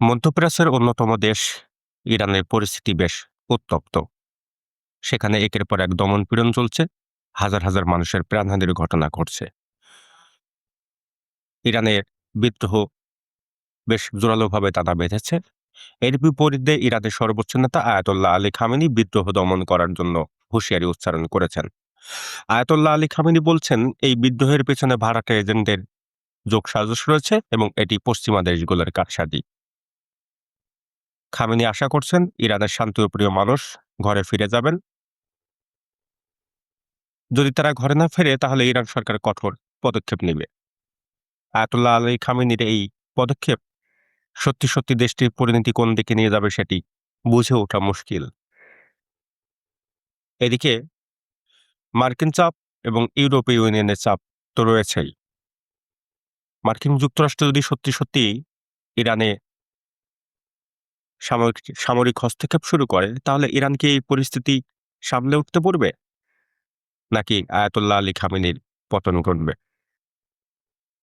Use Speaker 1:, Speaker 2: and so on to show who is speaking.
Speaker 1: মধ্যপ্রাচ্যের অন্যতম দেশ ইরানের পরিস্থিতি বেশ উত্তপ্ত সেখানে একের পর এক দমন-পীড়ন চলছে, হাজার, হাজার মানুষের প্রাণহানির ঘটনা ঘটছে। ইরানের বিদ্রোহ বেশ জোরালোভাবে দানা বেঁধেছে। এর বিপরীতে ইরানের সর্বোচ্চ নেতা আয়াতোল্লাহ আলী খামেনি বিদ্রোহ দমন করার জন্য হুঁশিয়ারি উচ্চারণ করেছেন। আয়াতোল্লাহ আলী খামেনি বলছেন, এই বিদ্রোহের পেছনে ভাড়াটে এজেন্টদের যোগসাজশ রয়েছে এবং এটি পশ্চিমা দেশগুলোর কারসাজি। খামেনি আশা করছেন ইরানের শান্তিপ্রিয় মানুষ ঘরে ফিরে যাবেন। যদি তারা ঘরে না ফেরে তাহলে ইরান সরকার কঠোর পদক্ষেপ নেবে। আয়াতুল্লাহ আলী খামেনির এই পদক্ষেপ সত্যি, সত্যি দেশটির পরিণতি কোন দিকে নিয়ে যাবে সেটি বুঝে ওঠা মুশকিল। এদিকে মার্কিন চাপ এবং ইউরোপীয় ইউনিয়নের চাপ তো রয়েছেই। মার্কিন যুক্তরাষ্ট্র যদি সত্যি, সত্যি ইরানে সামরিক সামরিক হস্তক্ষেপ শুরু করে, তাহলে ইরান কি এই পরিস্থিতি সামলে উঠতে পারবে? নাকি আয়াতুল্লাহ আলী খামিনির পতন ঘটবে?